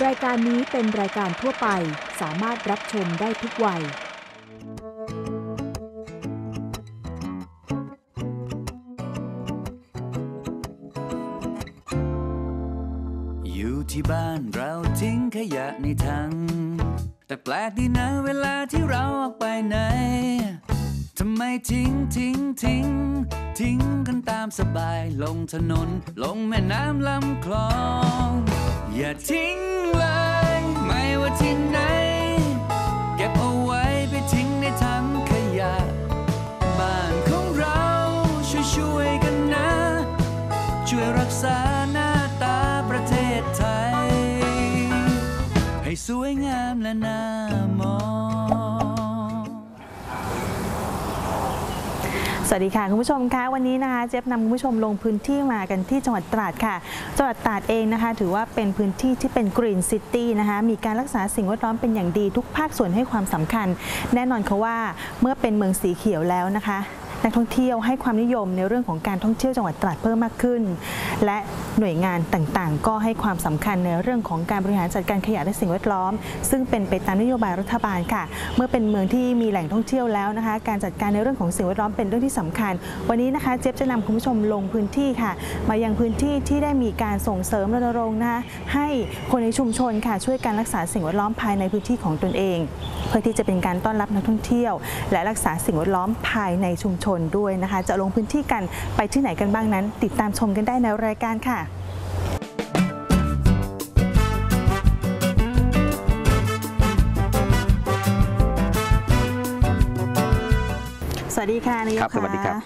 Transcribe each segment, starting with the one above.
รายการนี้เป็นรายการทั่วไปสามารถรับชมได้ทุกวัย อยู่ที่บ้านเราทิ้งขยะในถัง แต่แปลกดีนะเวลาที่เราออกไปไหน ทำไมทิ้งทิ้งทิ้ง ทิ้งกันตามสบายลงถนน ลงแม่น้ำลำคลอง อย่าทิ้ง ช่วยรักษาหน้าตาประเทศไทย ให้สวยงามและน่ามองสวัสดีค่ะ คุณผู้ชมคะวันนี้นะคะเจ๊ยบนำคุณผู้ชมลงพื้นที่มากันที่จังหวัดตราดค่ะ จังหวัดตราดเองนะคะ ถือว่าเป็นพื้นที่ที่เป็นกรีนซิตี้นะคะมีการรักษาสิ่งแวดล้อมเป็นอย่างดีทุกภาคส่วนให้ความสำคัญ แน่นอนค่ะว่าเมื่อเป็นเมืองสีเขียวแล้วนะคะ นักท่องเที่ยวให้ความนิยมในเรื่องของการท่องเที่ยวจังหวัดตราดเพิ่มมากขึ้น และหน่วยงานต่างๆ ก็ให้ความสำคัญในเรื่องของการบริหารจัดการขยะและสิ่งแวดล้อม ซึ่งเป็นไปตามนโยบายรัฐบาลค่ะ เมื่อเป็นเมืองที่มีแหล่งท่องเที่ยวแล้วนะคะ การจัดการในเรื่องของสิ่งแวดล้อมเป็นเรื่องที่สำคัญ วันนี้นะคะเจ๊ยบจะนำคุณผู้ชมลงพื้นที่ค่ะ มายังพื้นที่ที่ได้มีการส่งเสริมรณรงค์นะคะให้คนในชุมชนค่ะช่วยการรักษาสิ่งแวดล้อมภายในพื้นที่ของตนเอง เพื่อที่จะเป็นการต้อนรับนักท่องเที่ยว และรักษาสิ่งแวดล้อมภายในชุมชนด้วยนะคะ จะลงพื้นที่กันไปที่ไหนกันบ้างนั้น ติดตามชมกันได้ในรายการค่ะสวัสดีค่ะนายกครับสวัสดีครับะ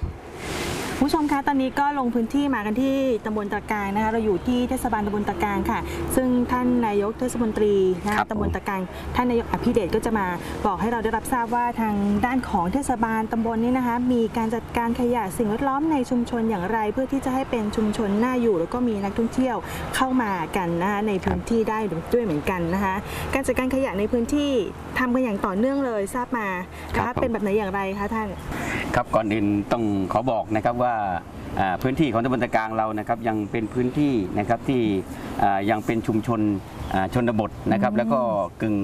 ผู้ชมคะตอนนี้ก็ลงพื้นที่มากันที่ตำบลตะกางนะคะเราอยู่ที่เทศบาลตำบลตะกางค่ะ ซึ่งท่านนายกเทศมนตรีนะครัคะบตำบลตะกางท่านนายกอภิเดชก็จะมาบอกให้เราได้รับทราบว่าทางด้านของเทศบาลตำบลนี้นะคะ มีการจัดการขยะสิ่งแวดล้อมในชุมชนอย่างไร เพื่อที่จะให้เป็นชุมชนน่าอยู่ แล้วก็มีนักท่องเที่ยวเข้ามากันนะคะในพื้นที่ได้ด้วยเหมือนกันนะคะ การจัดการขยะในพื้นที่ทำกันอย่างต่อเนื่องเลยทราบมานะครัคะบผมเป็นแบบไหนอย่างไรคะท่าน ครับก่อนอื่นต้องขอบอกนะครับว่าอ่าพื้นที่ของตำบลตะกลางเรานะครับยังเป็นพื้นที่นะครับที่อ่ายังเป็นชุมชนอ่าชนบทนะครับอืมแล้วก็กึ่ง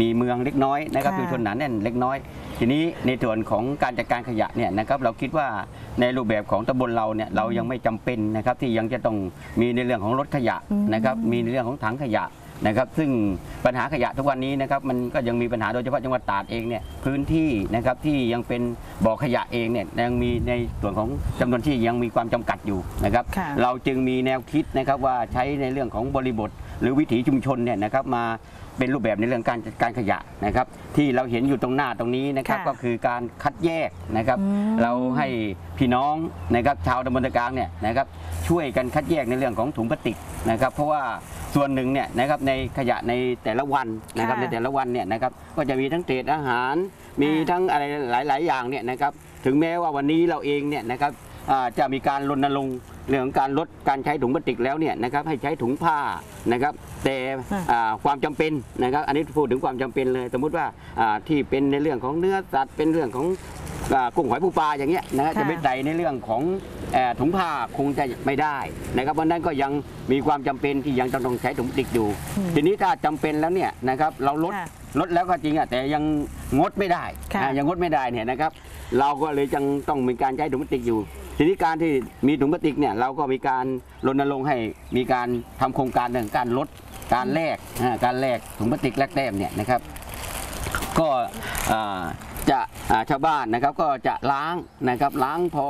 มีเมืองเล็กน้อยนะครับค่ะชุมชนหนาแน่นเล็กน้อย ทีนี้ในส่วนของการจัดการขยะเนี่ยนะครับเราคิดว่าในรูปแบบของตำบลเราเนี่ยเรายังไม่จำเป็นนะครับที่ยังจะต้องมีในเรื่องของรถขยะอืมนะครับมีในเรื่องของถังขยะ นะครับ ซึ่งปัญหาขยะทุกวันนี้นะครับมันก็ยังมีปัญหาโดยเฉพาะจังหวัดตราดเองเนี่ยพื้นที่นะครับที่ยังเป็นบ่อขยะเองเนี่ยยังมีในส่วนของจำนวนที่ยังมีความจำกัดอยู่นะครับค่ะเราจึงมีแนวคิดนะครับว่าใช้ในเรื่องของบริบท หรือวิถีชุมชนเนี่ยนะครับมาเป็นรูปแบบในเรื่องการจัดการขยะนะครับ ที่เราเห็นอยู่ตรงหน้าตรงนี้นะครับค่ะก็คือการคัดแยกนะครับอืมเราให้พี่น้องนะครับชาวตำบลตะกลางเนี่ยนะครับช่วยกันคัดแยกในเรื่องของถุงพลาสติกนะครับ เพราะว่า ส่วนหนึ่งเนี่ยนะครับในขยะในแต่ละวันนะครับค่ะ ในแต่ละวันเนี่ยนะครับก็จะมีทั้งเศษอาหาร มีค่ะทั้งอะไรหลาย ๆ อย่างเนี่ยนะครับถึงแม้ว่าวันนี้เราเองเนี่ยนะครับอ่าจะมีการรณรงค์เรื่องของการลดการใช้ถุงพลาสติกแล้วเนี่ยนะครับให้ใช้ถุงผ้านะครับแต่ค่ะอ่าความจำเป็นนะครับอันนี้พูดถึงความจำเป็นเลย สมมุติว่าอ่าที่เป็นในเรื่องของเนื้อสัตว์เป็นเรื่องของอ่ากุ้งหอยปูปลาอย่างเงี้ยนะฮะค่ะ จะไม่ใส่ในเรื่องของเอ่อ ถุงผ้าคงจะไม่ได้นะครับเพราะฉะนั้นก็ยังมีความจำเป็นที่ยังต้องใช้ถุงพลาสติกอยู่อืมทีนี้ถ้าจำเป็นแล้วเนี่ยนะครับเราลดค่ะลดแล้วก็จริงอะแต่ยังงดไม่ได้ค่ะอะยังงดไม่ได้เนี่ยนะครับ เราก็เลยจังต้องมีการใช้ถุงพลาสติกอยู่ ทีนี้การที่มีถุงพลาสติกเนี่ยเราก็มีการรณรงค์ให้มีการทำโครงการเรื่องการลดการแลกอ่าการแลกถุงพลาสติกแลกแต้มเนี่ยนะครับ ก็อ่า จะชาวบ้านนะครับก็จะล้างนะครับล้างพอ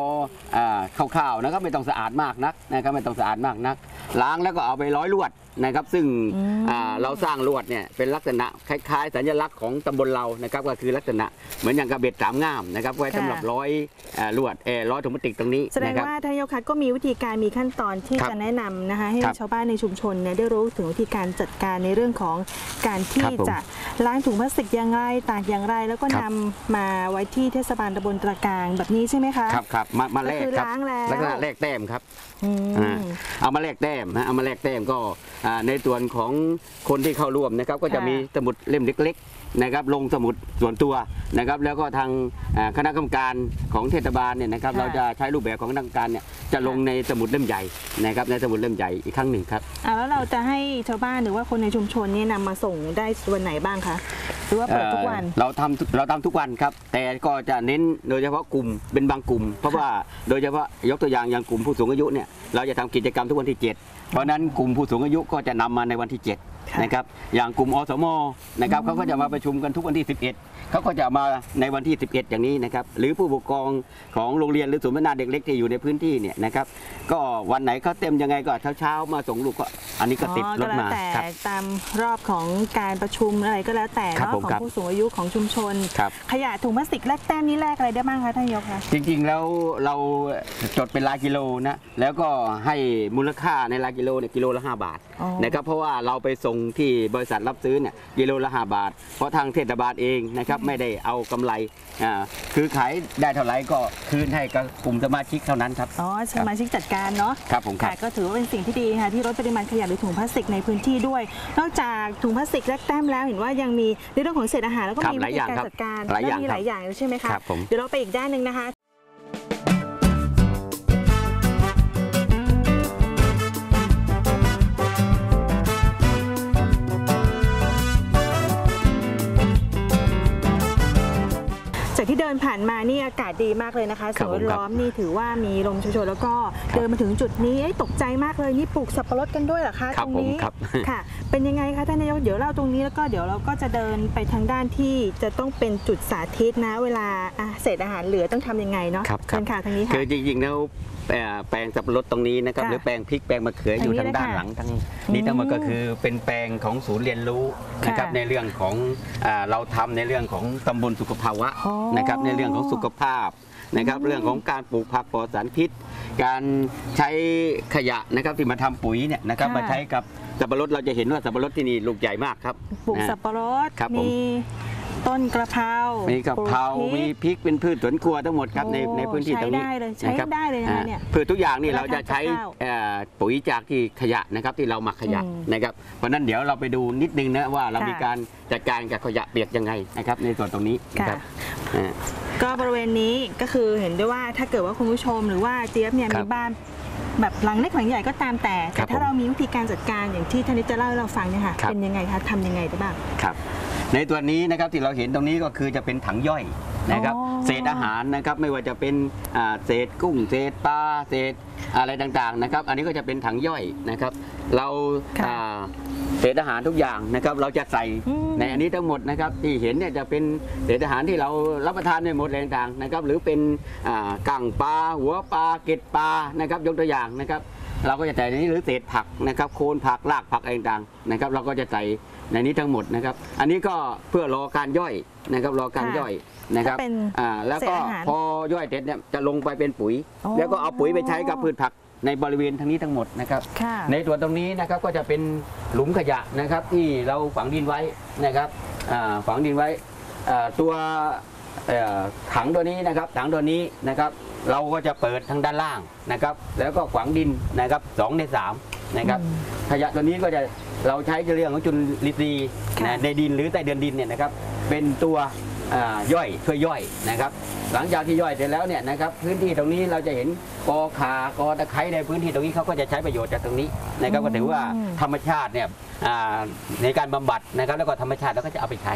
อาคร่าวๆนะครับไม่ต้องสะอาดมากนักนะครับไม่ต้องสะอาดมากนัก ล้างแล้วก็เอาไปร้อยลวดนะครับ ซึ่งอืมอ่าเราสร้างลวดเนี่ยเป็นลักษณะคล้ายๆ สัญลักษณ์ของตำบลเรานะครับก็คือลักษณะเหมือนอย่างกระเบ็ดสามง่ามนะครับไว้สำหรับร้อยอ่าลวดเออร้อยถุงพลาสติกตรงนี้แสดงนะครับว่าท่านนายกคะก็มีวิธีการมีขั้นตอนที่ครับจะแนะนำนะคะให้ครับชาวบ้านในชุมชนเนี่ยได้รู้ถึงวิธีการจัดการในเรื่องของการที่ครับผมจะล้างถุงพลาสติกอย่างไรตากอย่างไร แล้วก็ครันำบมาไว้ที่เทศบาลตำบลตระกางแบบนี้ใช่ไหมคะครับครับมามาแลกก็คือครับล้างแล้วลักษณะแลกแต้มครับอืมอ่า เอามาแลกแต้มต้มนะเอามาแลกแต้มก็อ่าในส่วนของคนที่เข้าร่วมนะครับ ก็จะค่ะมีสมุดเล่มเล็กๆนะครับ ลงสมุดส่วนตัวนะครับ แล้วก็ทางอ่าคณะกรรมการของเทศบาลเนี่ยนะครับค่ะเราจะใช้รูปแบบของคณะกรรมการเนี่ยจะลงในสมุดเล่มใหญ่นะครับ ในสมุดเล่มใหญ่อีกครั้งหนึ่งครับอ่าแล้วเราจะให้ชาวบ้านหรือว่าคนในชุมชนเนี่ยนำมาส่งได้วันไหนบ้างคะ หรือว่าเปิดทุกวันเอ่อเราทำทุกเราทำทุกวันครับ แต่ก็จะเน้นโดยเฉพาะกลุ่มเป็นบางกลุ่ม เพราะว่าโดยเฉพาะยกตัวอย่างอย่างกลุ่มผู้สูงอายุเนี่ยเราจะทำกิจกรรมทุกวันที่ 7 เพราะฉะนั้นกลุ่มผู้สูงอายุก็จะนำมาในวันที่ ค่ะ7นะครับอย่างกลุ่มอสมนะครับเขาก็จะมาประชุมกันทุกวันที่ 11เขาก็จะมาในวันที่ 11 อย่างนี้นะครับหรือผู้ปกครองของโรงเรียนหรือศูนย์พัฒนาเด็กเล็กที่อยู่ในพื้นที่เนี่ยนะครับก็วันไหนเขาเต็มยังไงก็เช้าๆมาส่งลูกก็อันนี้ก็ติดอ๋อรก็ถแล้วมาแต่ครับตามรอบของการประชุมอะไรก็แล้วแต่ครับเนาะผมของครับผู้สูงอายุของชุมชนครับขยะถุงพลาสติกแลกแต้มนี่แลกอะไรได้บ้างคะท่านนายกคะจริงๆแล้วเราจดเป็นรายกิโลนะแล้วก็ให้มูลค่าในรายกิโลเนี่ยกิโลละ5บาทอ๋อ นะครับเพราะว่าเราไปส่งที่บริษัทรับซื้อเนี่ยกิโลละ5บาท เพราะทางเทศบาลเองนะครับไม่ได้เอากำไรอ่าคือขายได้เท่าไหร่ก็คืนให้กับกลุ่มสมาชิกเท่านั้นครับอ๋อสมาชิกจัดการเนาะครับผมครับค่ะก็ถือว่าเป็นสิ่งที่ดีค่ะที่ลดปริมาณขยะหรือถุงพลาสติกในพื้นที่ด้วย นอกจากถุงพลาสติกแลกแต้มแล้วเห็นว่ายังมีในเรื่องของเศษอาหารแล้วก็ครับมีหวิลายธีอย่างการครับจัดการหลายอย่างและมีหลายอย่างใช่ไหมคะครับผมเดี๋ยวเราไปอีกด้านหนึ่งนะคะ จากที่เดินผ่านมานี่อากาศดีมากเลยนะคะครัสิ่บงผมแวดล้อมนี่ถือว่ามีลมโชยๆแล้วก็เดินมาถึงจุดนี้เอ้ยตกใจมากเลยนี่ปลูกสับปะรดกันด้วยเหรอคะครับตรงนี้ผมครับค่ะ เป็นยังไงคะท่านนายกเดี๋ยวเราตรงนี้แล้วก็เดี๋ยวเราก็จะเดินไปทางด้านที่จะต้องเป็นจุดสาธิตนะ เวลาอะเศษอาหารเหลือต้องทำยังไงเนาะครับเชิญค่ะทางนี้ค่ะคือจริงๆแล้วเอ่อ แปลงสับปะรดตรงนี้นะครับค่ะหรือแปลงพริกแปลงมะเขืออยู่ทาทางงนี้ด้านเลยค่ะหลังทางนี้ทั้งหมดอืมก็คือเป็นแปลงของศูนย์เรียนรู้นะครับค่ะในเรื่องของอ่าเราทำในเรื่องของตำบลสุขภาวะอ๋อนะครับในเรื่องของสุขภาพนะครับเรื่องของการปลูกผักปลอดสารพิษ การใช้ขยะนะครับที่มาทำปุ๋ยเนี่ยนะครับค่ะ มาใช้กับสับปะรดเราจะเห็นว่าสับปะรดที่นี่ลูกใหญ่มากครับปลูกนะ สับปะรดครับผม มี ต้นกระเพรามีกะเพราปลูมีพริกพริกเป็นพืชสวนครัวทั้งหมดครับในโอ้ในพื้นที่ตรงนี้ใช้ได้เลยใช้นะครับได้เลยนะคะอ่าเนี่ยพืชทุกอย่างนี่เวลาเราจะใช้ทำกับข้าวเอ่อปุ๋ยจากที่ขยะนะครับที่เราหมักขยะอืมนะครับเพราะฉะนั้นเดี๋ยวเราไปดูนิดนึงนะว่าเราค่ะ มีการจัดการกับขยะเปียกยังไงนะครับในส่วนตรงนี้นะครับค่ะอ่า ก็บริเวณนี้ก็คือเห็นได้ว่าถ้าเกิดว่าคุณผู้ชมหรือว่าเจี๊ยบเนี่ยครัมีบบ้านแบบหลังเล็กหลังใหญ่ก็ตามแต่ครัแต่บถ้าผมเรามีวิธีการจัดการอย่างที่ท่านนิดจะเล่าให้เราฟังเนี่ยค่ะครับ เป็นยังไงคะทำยังไงได้บ้าง ครับ ในตัวนี้นะครับที่เราเห็นตรงนี้ก็คือจะเป็นถังย่อยนะครับอ๋อเศษอาหารนะครับไม่ว่าจะเป็นอ่าเศษกุ้งเศษปลาเศษอะไรต่างๆนะครับ อันนี้ก็จะเป็นถังย่อยนะครับ เราค่ะอ่าเศษอาหารทุกอย่างนะครับ เราจะใส่อืมในอันนี้ทั้งหมดนะครับ ที่เห็นเนี่ยจะเป็นเศษอาหารที่เรารับประทานในหมดอะไรต่างๆนะครับ หรือเป็นอ่ากั่งปลาหัวปลาเกล็ดปลานะครับยกตัวอย่างนะครับ เราก็จะใส่ในนี้หรือเศษผักนะครับโคนผักรากผักอะไรต่างๆนะครับ เราก็จะใส่ในนี้ทั้งหมดนะครับ อันนี้ก็เพื่อรอการย่อยนะครับรอการค่ะย่อยนะครับถ้าเป็นอ่าแล้วก็เศษอาหารพอย่อยเสร็จเนี่ยจะลงไปเป็นปุ๋ยอ๋อแล้วก็เอาปุ๋ยไปใช้กับพืชผักในบริเวณทั้งนี้ทั้งหมดนะครับ ค่ะ ในส่วนตรงนี้นะครับก็จะเป็นหลุมขยะนะครับที่เราฝังดินไว้นะครับอ่าฝังดินไว้อ่าตัวเอ่อถังตัวนี้นะครับถังตัวนี้นะครับ เราก็จะเปิดทางด้านล่างนะครับ แล้วก็ฝังดินนะครับสองในสามนะครับอืมขยะตัวนี้ก็จะเราใช้เรื่องของจุลินทรีย์ค่ะนะในดินหรือใต้เดือนดินเนี่ยนะครับ เป็นตัวอ่าย่อยช่วยย่อยนะครับ หลังจากที่ย่อยเสร็จแล้วเนี่ยนะครับพื้นที่ตรงนี้เราจะเห็นกอขากอตะไคร้ในพื้นที่ตรงนี้เขาก็จะใช้ประโยชน์จากตรงนี้นะครับก็ถือว่าอืมธรรมชาติเนี่ยอ่าในการบำบัดนะครับ แล้วก็ธรรมชาติเราก็จะเอาไปใช้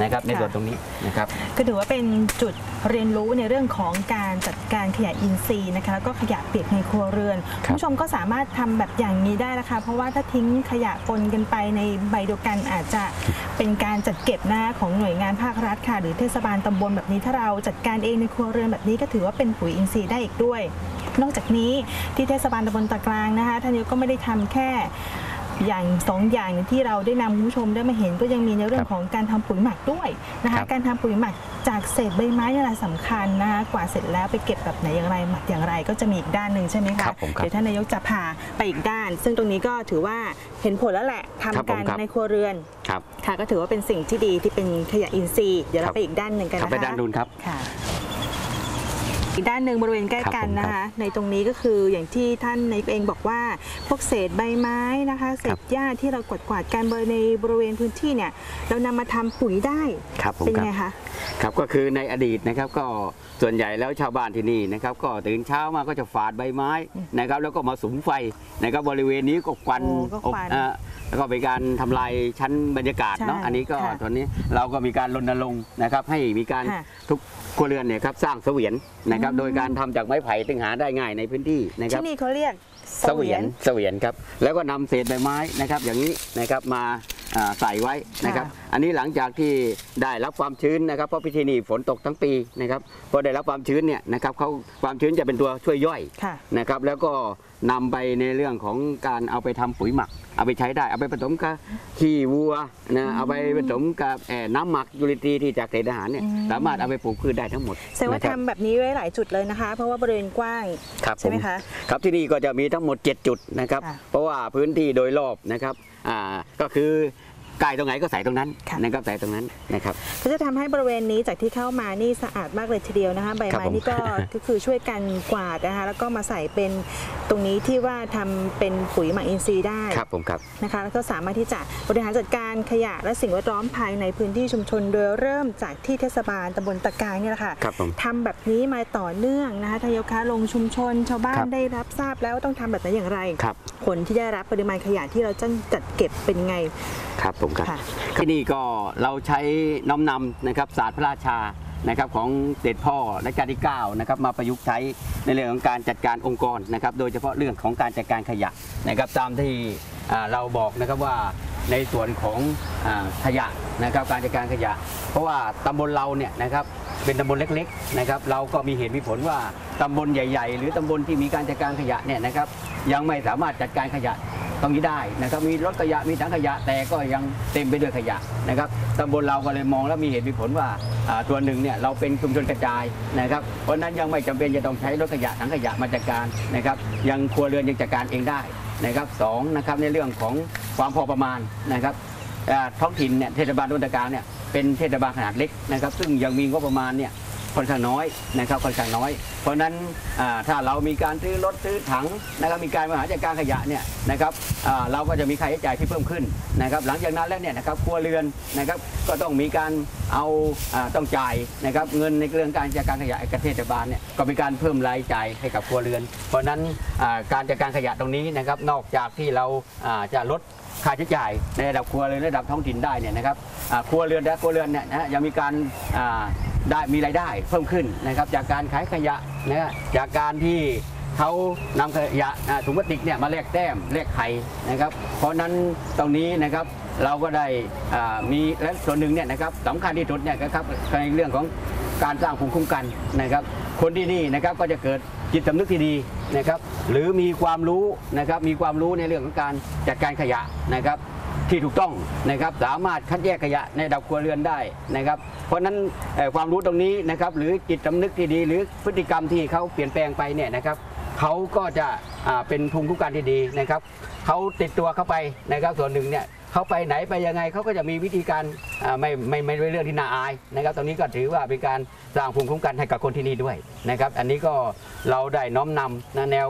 นะครับในส่วนตรงนี้นะครับก็ถือว่าเป็นจุดเรียนรู้ในเรื่องของการจัดการขยะอินทรีย์นะคะแล้วก็ขยะเปียกในครัวเรือนคคุรับณผู้ชมก็สามารถทำแบบอย่างนี้ได้นะคะ เพราะว่าถ้าทิ้งขยะปนกันไปในใบเดียวกันอาจจะเป็นการจัดเก็บนะคะของหน่วยงานภาครัฐค่ะ หรือเทศบาลตำบลแบบนี้ถ้าเราจัดการเองในครัวเรือนแบบนี้ก็ถือว่าเป็นปุ๋ยอินทรีย์ได้อีกด้วย นอกจากนี้ที่เทศบาลตำบลตะกลางนะคะท่านนายกก็ไม่ได้ทำแค่ อย่างสองอย่างที่เราได้นำคุณผู้ชมได้มาเห็นก็ยังมีในเรื่องของการทำปุ๋ยหมักด้วยนะครัคะบการทำปุ๋ยหมักจากเศษใบไม้นี่แหละสำคัญนะคะกว่าเสร็จแล้วไปเก็บแบบไหนอย่างไรหมักอย่างไร ก็จะมีอีกด้านหนึ่งใช่ไหมคะครับผมครับเดี๋ยวท่านนายกจะพาไปอีกด้าน ซึ่งตรงนี้ก็ถือว่าเห็นผลแล้วแหละทำครับผมกันครับในครัวเรือนครับค่ะก็ถือว่าเป็นสิ่งที่ดีที่เป็นขยะอินทรีย์เดี๋ยวครัเราบไปอีกด้านหนึ่งกันครับนะคะไปด้านนู้นครับค่ะ อีกด้านหนึ่งบริเวณใกล้ครับกันผมนะครัคะบในตรงนี้ก็คืออย่างที่ท่านนายกเองบอกว่าพวกเศษใบไม้นะคะ เศครัษบหญ้าที่เรากวาดกวาดๆกันในบริเวณพื้นที่เนี่ยเรานำมาทำปุ๋ยได้ครับผมเป็นครับไงคะครับก็คือในอดีตนะครับก็ส่วนใหญ่แล้วชาวบ้านที่นี่นะครับก็ตื่นเช้ามาก็จะฝาดใบไม้นะครับแล้วก็มาสุมไฟนะครับบริเวณนี้ก็ควัน โอ้ก็ควันอบเอ่อแล้วก็เป็นการทำลายชั้นบรรยากาศเนาะใช่อันนี้ก็ค่ะตอนนี้เราก็มีการรณรงค์นะครับ ให้มีการค่ะทุกครัวเรือนเนี่ยครับสร้างเสวียนนะครับโดยการทำจากไม้ไผ่ซึ่งหาได้ง่ายในพื้นที่นะครับที่นี่เขาเรียกเสวียนเสวียนครับแล้วก็นำเศษใบไม้นะครับ อย่างนี้นะครับมาอ่า ใส่ไว้นะครับ อันนี้หลังจากที่ได้รับความชื้นนะครับเพราะพิธีนี้ฝนตกทั้งปีนะครับพอได้รับความชื้นเนี่ยนะครับเขาความชื้นจะเป็นตัวช่วยย่อยค่ะนะครับแล้วก็นำไปในเรื่องของการเอาไปทำปุ๋ยหมัก เอาไปใช้ได้เอาไปผสมกับขี้วัวนะเอาไปผสมกับเอ่อน้ำหมักยูริตรีที่จากเศษอาหารเนี่ยอืมสามารถเอาไปปลูกพืชได้ทั้งหมดแสดงว่านะครับทำแบบนี้ไว้หลายจุดเลยนะคะ เพราะว่าบริเวณกว้างครับใช่ไหมผคะครับที่นี่ก็จะมีทั้งหมด 7 จุดนะครับค่ะเพราะว่าพื้นที่โดยรอบนะครับอ่า ก็คือ ใกล้ตรงไหนก็ใส่ตรงนั้นค่ะนะครับใส่ตรงนั้นนะครับก็จะทำให้บริเวณนี้จากที่เข้ามานี่สะอาดมากเลยทีเดียวนะคะใบครับไม้ผมนี่ก็ก็คือช่วยกันกวาดนะคะแล้วก็มาใส่เป็นตรงนี้ที่ว่าทำเป็นปุ๋ยหมักอินทรีย์ได้ครับผมครับนะคะแล้วก็สามารถที่จะบริหารจัดการขยะและสิ่งแวดล้อมภายในพื้นที่ชุมชน โดยเริ่มจากที่เทศบาลตำบลตะกายเนี่ยแหละค่ะครับผมทำแบบนี้มาต่อเนื่องนะคะทายกค้าลงชุมชน ชาวบ้าคนรับได้รับทราบแล้วว่าต้องทำแบบไหนอย่างไรครับผลที่ได้รับปริมาณขยะที่เราจะจัดเก็บเป็นยังไงครับผมครับค่ะที่นี่ก็เราใช้น้อมนำนะครับศาสตร์พระราชานะครับของเด็จพ่อรัชกาลที่9นะครับมาประยุกต์ใช้ในเรื่องของการจัดการองค์กรนะครับโดยเฉพาะเรื่องของการจัดการขยะนะครับตามที่อ่าเราบอกนะครับว่าในส่วนของอาขยะนะครับการจัดการขยะ เพราะว่าตำบลเราเนี่ยนะครับเป็นตำบลเล็กๆนะครับเราก็มีเหตุมีผลว่าตำบลใหญ่ ๆ หรือตำบลที่มีการจัดการขยะเนี่ยนะครับยังไม่สามารถจัดการขยะ ตรงนี้ได้นะครับมีรถขยะมีถังขยะแต่ก็ยังเต็มไปด้วยขยะนะครับตำบลเราก็เลยมองแล้วมีเหตุมีผลว่าตัวหนึ่งเนี่ยเราเป็นชุมชนกระจายนะครับเพราะนั้นยังไม่จำเป็นจะต้องใช้รถขยะถังขยะมาจัดการนะครับยังครัวเรือนยังจัดการเองได้นะครับสองนะครับในเรื่องของความพอประมาณนะครับท้องถิ่นเนี่ยเทศบาลตำบลตะการเนี่ยเป็นเทศบาลขนาดเล็กนะครับ ซึ่งยังมีงบประมาณเนี่ย ค่อนข้างน้อยนะครับค่อนข้างน้อย เพราะฉะนั้นถ้าเรามีการซื้อรถซื้อถังนะครับมีการบริหารจัดการขยะเนี่ยนะครับเราก็จะมีค่าใช้จ่ายที่เพิ่มขึ้นนะครับหลังจากนั้นแล้วเนี่ยนะครับครัวเรือนนะครับก็ต้องมีการเอาต้องจ่ายนะครับเงินในเรื่องการจัดการขยะกับเทศบาลเนี่ยก็มีการเพิ่มรายจ่ายให้กับครัวเรือน เพราะฉะนั้นการจัดการขยะตรงนี้นะครับนอกจากที่เราจะลดค่าใช้จ่ายในระดับครัวเรือนระดับท้องถิ่นได้เนี่ยนะครับครัวเรือนและครัวเรือนเนี่ยนะยังมีการ ได้มีรายได้เพิ่มขึ้นนะครับจากการขายขยะนะจากการที่เขานำขยะถุงพลาสติกเนี่ยมาแลกแต้มแลกไข่นะครับเพราะนั้นตรงนี้นะครับเราก็ได้มีและส่วนหนึ่งเนี่ยนะครับสำคัญที่สุดเนี่ยนะครับในเรื่องของการสร้างภูมิคุ้มกันนะครับ คนที่นี่นะครับก็จะเกิดจิตสำนึกที่ดีนะครับ หรือมีความรู้นะครับมีความรู้ในเรื่องของการจัดการขยะนะครับ ที่ถูกต้องนะครับสามารถคัดแยกขยะในดับครัวเรือนได้นะครับ เพราะฉะนั้นความรู้ตรงนี้นะครับหรือจิตสำนึกที่ดี หรือพฤติกรรมที่เขาเปลี่ยนแปลงไปเนี่ยนะครับเขาก็จะเป็นภูมิคุ้มกันที่ดีนะครับเขาติดตัวเข้าไปนะครับส่วนหนึ่งเนี่ยเขาไปไหนไปยังไงเขาก็จะมีวิธีการไม่ไม่ไม่เป็นเรื่องที่น่าอายนะครับ ตรงนี้ก็ถือว่าเป็นการสร้างภูมิคุ้มกันให้กับคนที่นี่ด้วยนะครับ อันนี้ก็เราได้น้อมนำแนว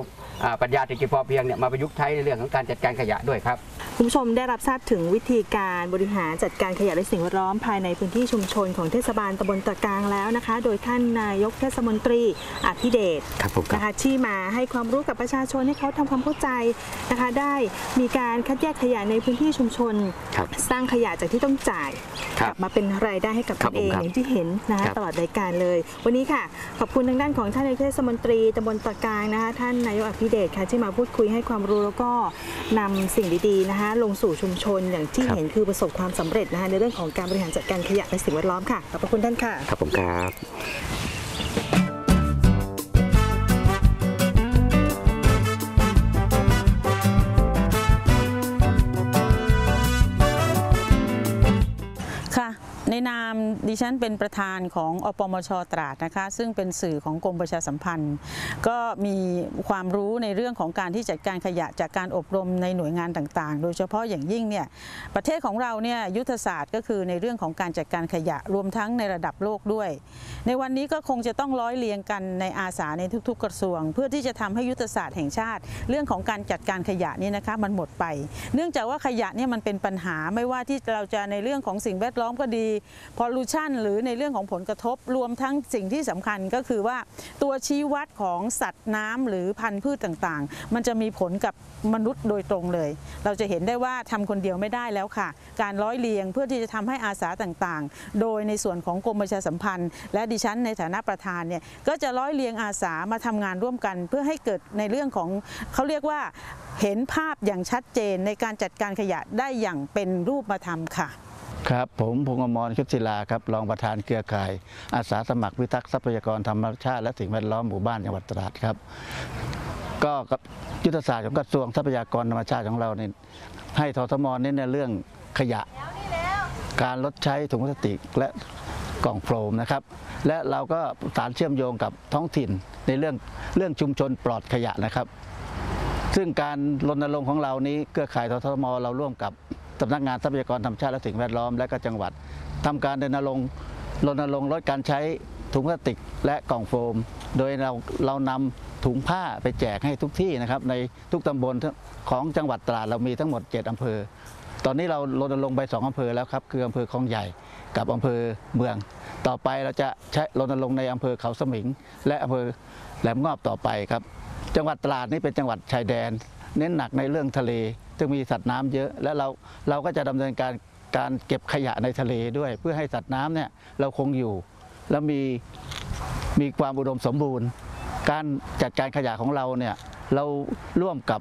ปรัชญาเศรษฐกิจพอเพียงเนี่ยมาประยุกต์ใช้ในเรื่องของการจัดการขยะด้วยครับ คุณผู้ชมได้รับทราบถึงวิธีการบริหารจัดการขยะและสิ่งแวดล้อมภายในพื้นที่ชุมชนของเทศบาลตำบลตะกลางแล้วนะคะ โดยท่านนายกเทศมนตรีอภิเดชครับผมครับนะคะที่มาให้ความรู้กับประชาชนให้เขาทำความเข้าใจนะคะ ได้มีการคัดแยกขยะในพื้นที่ชุมชนครับสร้างขยะจากที่ต้องจ่ายครักบลับมาเป็นรายได้ให้กับครัตบนเองผมครับอย่างที่เห็นนะคะครับตลอดรายการเลย วันนี้ค่ะขอบคุณทางด้านของท่านนายกเทศมนตรีตำบลตะกลางนะคะท่านนายกอภิเดชค่ะที่มาพูดคุยให้ความรู้แล้วก็นำสิ่งดีๆนะคะลงสู่ชุมชนอย่างที่ครับเห็นคือประสบความสำเร็จนะคะในเรื่องของการบริหารจัดการขยะและสิ่งแวดล้อมค่ะขอบพระคุณท่านค่ะ ครับผมครับ นนามดิฉันเป็นประธานของอปมชตราดนะคะซึ่งเป็นสื่อของกรมประชาสัมพันธ์ ก็มีความรู้ในเรื่องของการที่จัดการขยะจากการอบรมในหน่วยงานต่างๆ โดยเฉพาะอย่างยิ่งเนี่ยประเทศของเราเนี่ยยุทธศาสตร์ก็คือในเรื่องของการจัดการขยะรวมทั้งในระดับโลกด้วย ในวันนี้ก็คงจะต้องร้อยเรียงกันในอาสาในทุก ๆ กระทรวง เพื่อที่จะทำให้ยุทธศาสตร์แห่งชาติ เรื่องของการจัดการขยะนี่นะคะมันหมดไป เนื่องจากว่าขยะเนี่ยมันเป็นปัญหาไม่ว่าที่เราจะในเรื่องของสิ่งแวดล้อมก็ดีพอลูชันหรือในเรื่องของผลกระทบรวมทั้งสิ่งที่สำคัญก็คือว่าตัวชี้วัดของสัตว์น้ำหรือพันธุ์พืชต่างๆ มันจะมีผลกับมนุษย์โดยตรงเลย เราจะเห็นได้ว่าทำคนเดียวไม่ได้แล้วค่ะ การร้อยเรียงเพื่อที่จะทำให้อาสาต่างๆ โดยในส่วนของกรมประชาสัมพันธ์ และดิฉันในฐานะประธานเนี่ยก็จะร้อยเรียงอาสามาทำงานร่วมกัน เพื่อให้เกิดในเรื่องของเขาเรียกว่าเห็นภาพอย่างชัดเจนในการจัดการขยะได้อย่างเป็นรูปธรรมค่ะ ครับผมพงษ์อมรชุดศิลาครับรองประธานเครือข่าย อาสาสมัครพิทักษ์ทรัพยากรธรรมชาติและสิ่งแวดล้อมหมู่บ้านจังหวัดตราดครับ ก็กับยุทธศาสตร์ของกระทรวงทรัพยากรธรรมชาติของเราเนี่ยให้ททมเน้นในเรื่องขยะ การลดใช้ถุงพลาสติกและกล่องโฟมนะครับ และเราก็สารเชื่อมโยงกับท้องถิ่นในเรื่องเรื่องชุมชนปลอดขยะนะครับ ซึ่งการรณรงค์ของเรานี้เครือข่ายททมเราร่วมกับ สำนักงานทรัพยากรธรรมชาติและสิ่งแวดล้อมและก็จังหวัดทำการรณรงค์รณรงค์ลดการใช้ถุงพลาสติกและกล่องโฟม โดยเราเรานำถุงผ้าไปแจกให้ทุกที่นะครับ ในทุกตำบลของจังหวัดตราดเรามีทั้งหมด 7อำเภอ ตอนนี้เรารณรงค์ไปสองอำเภอแล้วครับ คืออำเภอคลองใหญ่กับอำเภอเมือง ต่อไปเราจะใช้รณรงค์ในอำเภอเขาสมิง และอำเภอแหลมงอบต่อไปครับ จังหวัดตราดนี่เป็นจังหวัดชายแดน เน้นหนักในเรื่องทะเลซึ่งมีสัตว์น้ำเยอะ และเราเราก็จะดำเนินการการเก็บขยะในทะเลด้วย เพื่อให้สัตว์น้ำเนี่ยเราคงอยู่ แล้วมีมีความอุดมสมบูรณ์ การจัดการขยะของเราเนี่ยเราร่วมกับ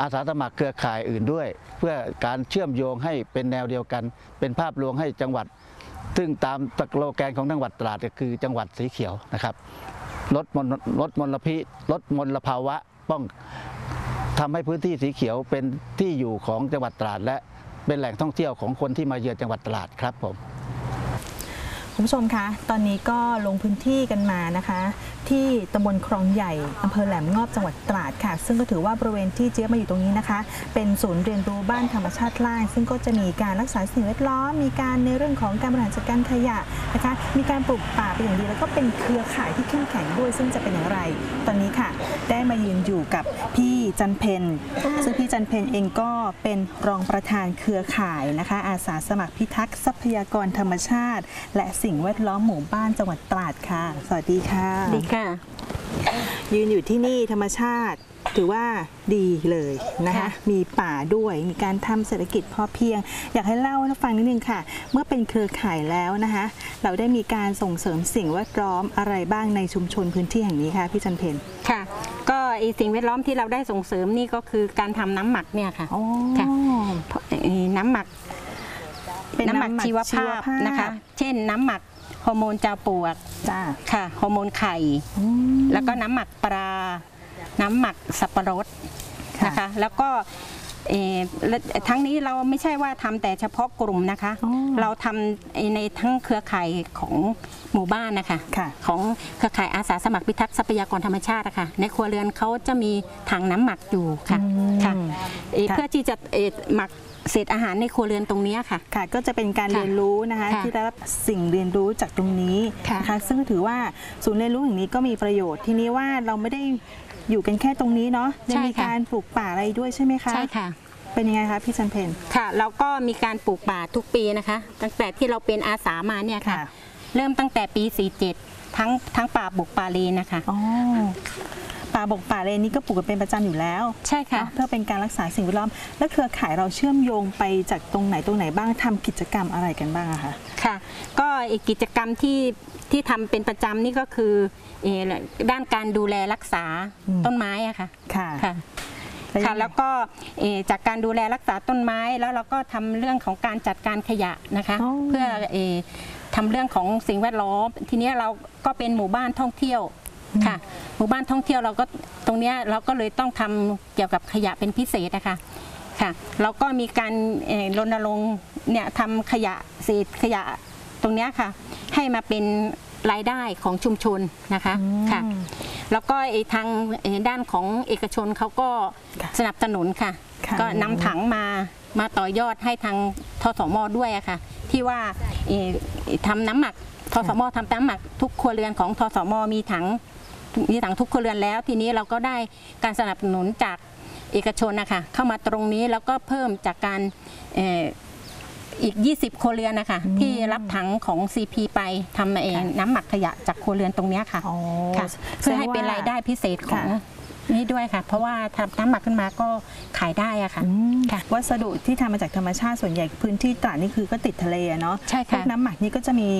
อาสาสมัครเครือข่ายอื่นด้วย เพื่อการเชื่อมโยงให้เป็นแนวเดียวกัน เป็นภาพรวมให้จังหวัด ซึ่งตามสโลแกนของจังหวัดตราดก็คือจังหวัดสีเขียวนะครับลดมลลดมลพิษลดมลภาวะป้อง ทำให้พื้นที่สีเขียวเป็นที่อยู่ของจังหวัดตราดและเป็นแหล่งท่องเที่ยวของคนที่มาเยือนจังหวัดตราดครับผม คุณผู้ชมคะ ตอนนี้ก็ลงพื้นที่กันมานะคะ ที่ตำบลคลองใหญ่อำเภอแหลมงอบจังหวัดตราดค่ะ ซึ่งก็ถือว่าบริเวณที่เจี๊ยบมาอยู่ตรงนี้นะคะ เป็นศูนย์เรียนรู้บ้านธรรมชาติล่าง ซึ่งก็จะมีการรักษาสิ่งแวดล้อม มีการในเรื่องของการบริหารจัดการขยะนะคะ มีการปลูกป่าเป็นอย่างดี แล้วก็เป็นเครือข่ายที่เข้มแข็งด้วย ซึ่งจะเป็นอย่างไร ตอนนี้ค่ะ ได้มายืนอยู่กับพี่จันเพนซึ่งพี่จันเพนเองก็เป็นรองประธานเครือข่ายนะคะ อาสาสมัครพิทักษ์ทรัพยากรธรรมชาติ และสิงแวดล้อมหมู่บ้านจังหวัดตราดค่ะ สวัสดีค่ะ ดีค่ะ ยืนอยู่ที่นี่ธรรมชาติถือว่าดีเลยนะคะค่ะมีป่าด้วย มีการทำเศรษฐกิจพอเพียง อยากให้เล่าให้ฟังนิดนึงค่ะ เมื่อเป็นเครือข่ายแล้วนะคะ เราได้มีการส่งเสริมสิ่งแวดล้อมอะไรบ้างในชุมชนพื้นที่แห่งนี้ค่ะพี่จันเพนค่ะ ก็ไอสิ่งแวดล้อมที่เราได้ส่งเสริมนี่ก็คือการทำน้ำหมักเนี่ยค่ะอ๋อค่ะเพราะไอ้น้ำหมัก เป็นน้ำหมักชีวภาพนะคะ เช่นน้ำหมักฮอร์โมนจาปวกจ้าค่ะฮอร์โมนไข่อืมแล้วก็น้ำหมักปลา น้ำหมักสับปะรดค่ะนะคะ แล้วก็ เอ่อและทั้งนี้เราไม่ใช่ว่าทำแต่เฉพาะกลุ่มนะคะ อ๋อเราทำในทั้งเครือข่ายของหมู่บ้านนะคะ ค่ะ ของเครือข่ายอาสาสมัครพิทักษ์ทรัพยากรธรรมชาติอะค่ะในครัวเรือนเขาจะมีถังน้ำหมักอยู่ค่ะอืมค่ะเอ่อค่ะเพื่อที่จะเอ่อหมักเศษอาหารในครัวเรือนตรงเนี้ยค่ะ ค่ะก็จะเป็นการค่ะเรียนรู้นะคะค่ะที่ได้รับสิ่งเรียนรู้จากตรงนี้ค่ะนะคะซึ่งถือว่าศูนย์เรียนรู้แห่งนี้ก็มีประโยชน์ทีนี้ว่าเราไม่ได้ อยู่กันแค่ตรงนี้เนาะยังมีการปลูกป่าอะไรด้วยใช่ไหมคะใช่ค่ะ เป็นยังไงคะพี่จันเพนค่ะเราก็มีการปลูกป่าทุกปีนะคะ ตั้งแต่ที่เราเป็นอาสามาเนี่ยค่ะค่ะเริ่มตั้งแต่ปี 47 ทั้งทั้งป่าบุกป่าเลนนะคะอ๋อ ป่าบกป่าเลนนี่ก็ปลูกกันเป็นประจำอยู่แล้วใช่ค่ะ เนอเพื่อเป็นการรักษาสิ่งแวดล้อม และเครือข่ายเราเชื่อมโยงไปจากตรงไหนตรงไหนบ้างทำกิจกรรมอะไรกันบ้างอะคะ ค่ะก็อีกกิจกรรมที่ที่ทำเป็นประจำนี่ก็คือเอ่อด้านการดูแลรักษาอืม ต้นไม้อะค่ะค่ะค่ะแล้วยังค่ะไงแล้วก็เอ่อจากการดูแลรักษาต้นไม้แล้วเราก็ทำเรื่องของการจัดการขยะนะคะ อ๋อ เพื่อเอ่อทำเรื่องของสิ่งแวดล้อม ทีเนี้ยเราก็เป็นหมู่บ้านท่องเที่ยว ค่ะหมู่บ้านท่องเที่ยวเราก็ตรงเนี้ยเราก็เลยต้องทำเกี่ยวกับขยะเป็นพิเศษนะคะค่ะเราก็มีการเอ่อรณรงค์เนี่ยทำขยะเศษขยะตรงเนี้ยค่ะ ให้มาเป็นรายได้ของชุมชนนะคะอืมค่ะแล้วก็ไอ้ทางเอ่อด้านของเอกชนเขาก็ค่ะสนับสนุนค่ะค่ะ ก็นำถังมามาต่อยอดให้ทางทสมด้วยอะค่ะ ที่ว่าเอ่อทำน้ำหมักทสมทำน้ำหมักทุกครัวเรือนของทสมมีถัง มีถังทุกครัวเรือนแล้ว ทีนี้เราก็ได้การสนับสนุนจากเอกชนนะคะเข้ามาตรงนี้แล้วก็เพิ่มจากการเอ่ออีก 20ครัวเรือนนะคะที่รับถังของ CP ไปทำเองน้ำหมักขยะจากครัวเรือนตรงเนี้ยค่ะอ๋อค่ะ เพื่อให้เป็นรายได้พิเศษของค่ะ นี่ด้วยค่ะ เพราะว่าทำน้ำหมักขึ้นมาก็ขายได้อะค่ะ อืมค่ะ วัสดุที่ทำมาจากธรรมชาติส่วนใหญ่พื้นที่ตราดนี่คือก็ติดทะเลอะเนาะใช่ค่ะ พวกน้ำหมักนี่ก็จะมี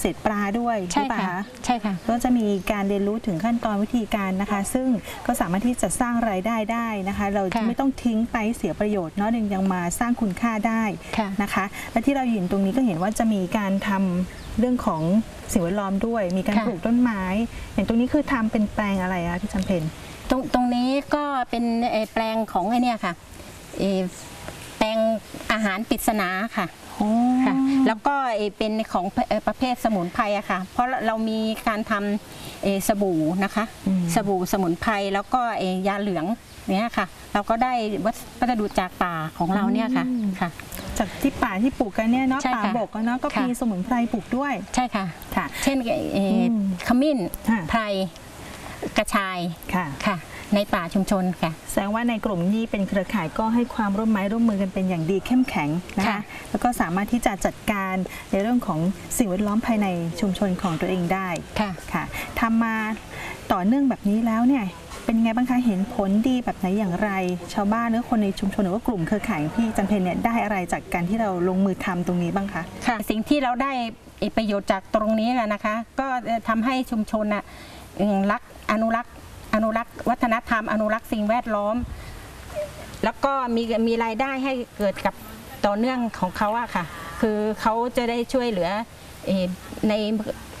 เศษปลาด้วยหใช่รือเปล่าค่ะ คะ ใช่ค่ะ ก็จะมีการเรียนรู้ถึงขั้นตอนวิธีการนะคะ ซึ่งก็สามารถที่จะสร้างรายได้ได้นะคะ เราจะค่ะไม่ต้องทิ้งไปเสียประโยชน์เนาะยังยังมาสร้างคุณค่าได้ค่ะนะคะ และที่เราอยู่ตรงนี้ก็เห็นว่าจะมีการทำเรื่องของสิ่งแวดล้อมด้วย มีการค่ะ ปลูกต้นไม้ อย่างตรงนี้คือทำเป็นแปลงอะไรอะพี่จำเป็น ตรงตรงนี้ก็เป็นเอ่อแปลงของไอเนี่ยค่ะเอ่อแปลงอาหารปริศนาค่ะค่ะแล้วก็เอ่อเป็นของเอ่อประเภทสมุนไพรอะค่ะ เพราะเรามีการทำเอ่อสบู่นะคะอืมสบู่สมุนไพรแล้วก็เอ่อยาเหลืองเนี่ยค่ะ เราก็ได้วัสดุจากป่าของเราเนี่ยค่ะค่ะ จากที่ป่าที่ปลูกกันเนี่ยเนาะใช่ป่าค่ะบกอะเนาะก็ค่ะมีสมุนไพรปลูกด้วย ใช่ค่ะค่ะ เช่นเอ่ออมขมิ้นค่ะไพร กระชายค่ะ ค่ะ ในป่าชุมชนค่ะ แสดงว่าในกลุ่มนี้เป็นเครือข่ายก็ให้ความร่วมไม้ร่วมมือกันเป็นอย่างดีเข้มแข็งนะคะ ค่ะ แล้วก็สามารถที่จะจัดการในเรื่องของสิ่งแวดล้อมภายในชุมชนของตัวเองได้ค่ะ ค่ะทำมาต่อเนื่องแบบนี้แล้วเนี่ยเป็นไงบ้างคะเห็นผลดีแบบไหนอย่างไร ชาวบ้านหรือคนในชุมชนหรือว่ากลุ่มเครือข่ายของพี่จันเพนเนี่ยได้อะไรจากการที่เราลงมือทำตรงนี้บ้างคะ ค่ะสิ่งที่เราได้ประโยชน์จากตรงนี้อะนะคะ ก็ทำให้ชุมชนน่ะเอิ่ม รักอนุรักษ์อนุรักษ์วัฒนธรรม อนุรักษ์สิ่งแวดล้อม แล้วก็มีมีรายได้ให้เกิดกับต่อเนื่องของเขาอะค่ะ คือเขาจะได้ช่วยเหลือเอ่อใน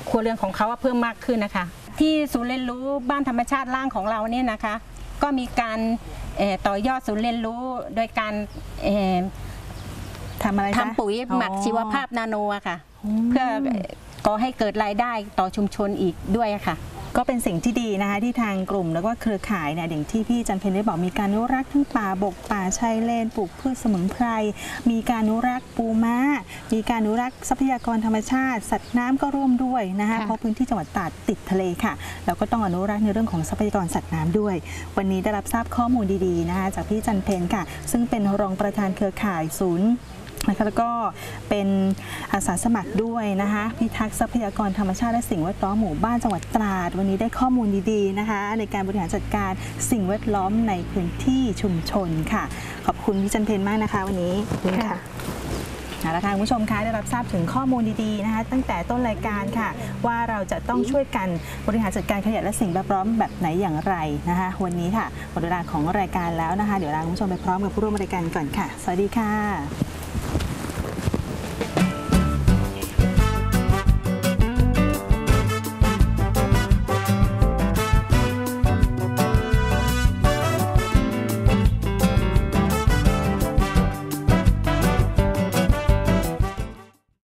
ครัวเรือนของเขาอะเพิ่มมากขึ้นนะคะ ที่ศูนย์เรียนรู้บ้านธรรมชาติล่างของเราเนี่ยนะคะ ก็มีการเอ่อต่อยอดศูนย์เรียนรู้โดยการเอ่อทำอะไรจ๊ะทำปุ๋ยหมักอ๋อชีวภาพนาโนอะค่ะ เพื่อก่อให้เกิดรายได้ต่อชุมชนอีกด้วยอะค่ะ ก็เป็นสิ่งที่ดีนะคะที่ทางกลุ่มแล้วก็เครือข่ายเนี่ยอย่างที่พี่จันเพนได้บอกมีการอนุรักษ์ทั้งป่าบกป่าชายเลนปลูกพืชสมุนไพรมีการอนุรักษ์ปูม้า มีการอนุรักษ์ทรัพยากรธรรมชาติ สัตว์น้ำก็ร่วมด้วยนะคะเพราะพื้นที่จังหวัดตราดติดทะเลค่ะแล้วก็ต้องอนุรักษ์ในเรื่องของทรัพยากรสัตว์น้ำด้วย วันนี้ได้รับทราบข้อมูลดีๆนะคะจากพี่จันเพนค่ะ ซึ่งเป็นรองประธานเครือข่ายศูนย์ นะคะแล้วก็เป็นอาสาสมัครด้วยนะคะพิทักษ์ทรัพยากรธรรมชาติและสิ่งแวดล้อมหมู่บ้านจังหวัดตราด วันนี้ได้ข้อมูลดีๆนะคะ ในการบริหารจัดการสิ่งแวดล้อมในพื้นที่ชุมชนค่ะ ขอบคุณพี่จันเพนมากนะคะ วันนี้ขอบคุณค่ะเอาละค่ะคุณผู้ชมคะได้รับทราบถึงข้อมูลดีๆนะคะ ตั้งแต่ต้นรายการค่ะ ว่าเราจะต้องช่วยกันบริหารจัดการขยะและสิ่งแวดล้อมแบบไหนอย่างไรนะคะ วันนี้ค่ะหมดเวลาของรายการแล้วนะคะ เดี๋ยวลาคุณผู้ชมไปพร้อมกับผู้ร่วมรายการก่อนค่ะ สวัสดีค่ะ